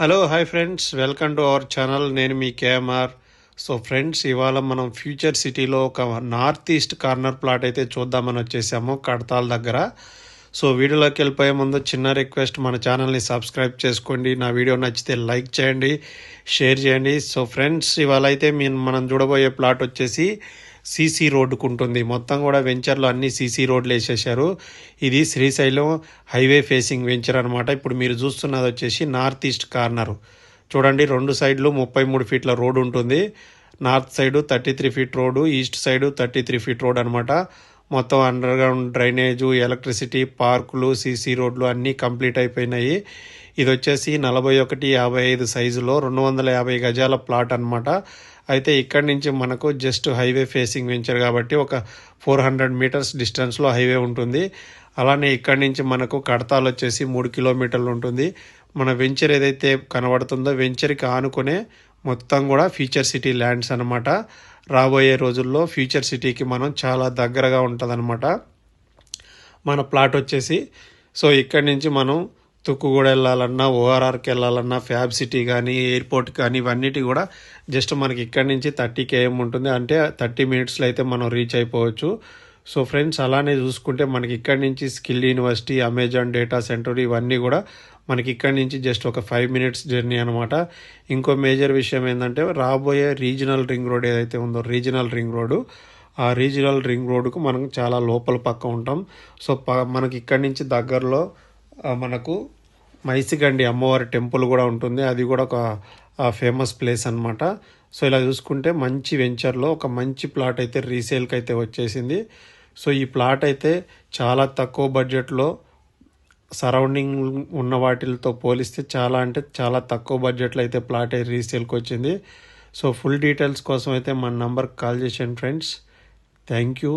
Hello hi friends welcome to our channel నేను మీ KMR. So friends ఇవాళ మనం ఫ్యూచర్ సిటీలో ఒక నార్త్ ఈస్ట్ కార్నర్ ప్లాట్ అయితే చూద్దామని వచ్చేసాము కడతాల దగ్గర. సో వీడియోలోకి వెళ్ళిపోయే ముందు చిన్న రిక్వెస్ట్ మన ఛానల్ని సబ్స్క్రైబ్ చేసుకోండి. నా వీడియో నచ్చితే లైక్ చేయండి షేర్ చేయండి. సో ఫ్రెండ్స్ ఇవాళ అయితే మీ- మనం చూడబోయే ప్లాట్ వచ్చేసి సీసీ రోడ్డుకు ఉంటుంది మొత్తం కూడా వెంచర్లో అన్ని సీసీ రోడ్లు వేసేసారు ఇది శ్రీశైలం హైవే ఫేసింగ్ వెంచర్ అనమాట ఇప్పుడు మీరు చూస్తున్నది వచ్చేసి నార్త్ ఈస్ట్ కార్నర్. చూడండి రెండు సైడ్లు ముప్పై మూడు ఫీట్ల రోడ్ ఉంటుంది north side thirty three feet road east side thirty three feet road అనమాట మొత్తం అండర్ గ్రౌండ్ డ్రైనేజు ఎలక్ట్రిసిటీ పార్కులు సీసీ రోడ్లు అన్నీ కంప్లీట్ అయిపోయినాయి. ఇది వచ్చేసి నలభై ఒకటి యాభై ఐదు సైజులో రెండు వందల యాభై గజాల ప్లాట్ అనమాట అయితే ఇక్కడి నుంచి మనకు జస్ట్ హైవే ఫేసింగ్ వెంచర్ కాబట్టి ఒక ఫోర్ హండ్రెడ్ మీటర్స్ డిస్టెన్స్లో హైవే ఉంటుంది. అలానే ఇక్కడి నుంచి మనకు కడతాలు వచ్చేసి మూడు కిలోమీటర్లు ఉంటుంది. మన వెంచర్ ఏదైతే కనబడుతుందో వెంచర్కి ఆనుకునే మొత్తం కూడా ఫ్యూచర్ సిటీ ల్యాండ్స్ అనమాట రాబోయే రోజుల్లో ఫ్యూచర్ సిటీకి మనం చాలా దగ్గరగా ఉంటుందన్నమాట. మన ప్లాట్ వచ్చేసి సో ఇక్కడి నుంచి మనం తుక్కుగూడ వెళ్ళాలన్నా ఓఆర్ఆర్కి వెళ్ళాలన్నా ఫ్యాబ్ సిటీ కానీ ఎయిర్పోర్ట్ కానీ ఇవన్నిటి కూడా జస్ట్ మనకి ఇక్కడి నుంచి థర్టీ కేఎం ఉంటుంది. అంటే థర్టీ మినిట్స్లో అయితే మనం రీచ్ అయిపోవచ్చు. సో ఫ్రెండ్స్ అలానే చూసుకుంటే మనకి ఇక్కడి నుంచి skill university Amazon data center ఇవన్నీ కూడా మనకి ఇక్కడి నుంచి జస్ట్ ఒక ఫైవ్ మినిట్స్ జర్నీ అనమాట ఇంకో మేజర్ విషయం ఏంటంటే రాబోయే రీజనల్ రింగ్ రోడ్ ఏదైతే ఉందో రీజనల్ రింగ్ రోడ్డు ఆ రీజనల్ రింగ్ రోడ్డుకు మనం చాలా లోపల పక్క ఉంటాం. సో ప మనకి ఇక్కడి నుంచి దగ్గరలో మనకు మైసిగండి అమ్మవారి టెంపుల్ కూడా ఉంటుంది. అది కూడా ఒక ఫేమస్ ప్లేస్ అనమాట సో ఇలా చూసుకుంటే మంచి వెంచర్లో ఒక మంచి ప్లాట్ అయితే రీసేల్కి అయితే వచ్చేసింది. సో ఈ ప్లాట్ అయితే చాలా తక్కువ బడ్జెట్లో సరౌండింగ్ ఉన్న వాటితో పోలిస్తే చాలా అంటే చాలా తక్కువ బడ్జెట్లో అయితే ప్లాట్ అయితే రీసేల్కి వచ్చింది. సో ఫుల్ డీటెయిల్స్ కోసం అయితే మన నంబర్కి కాల్ చేసాను ఫ్రెండ్స్. Thank you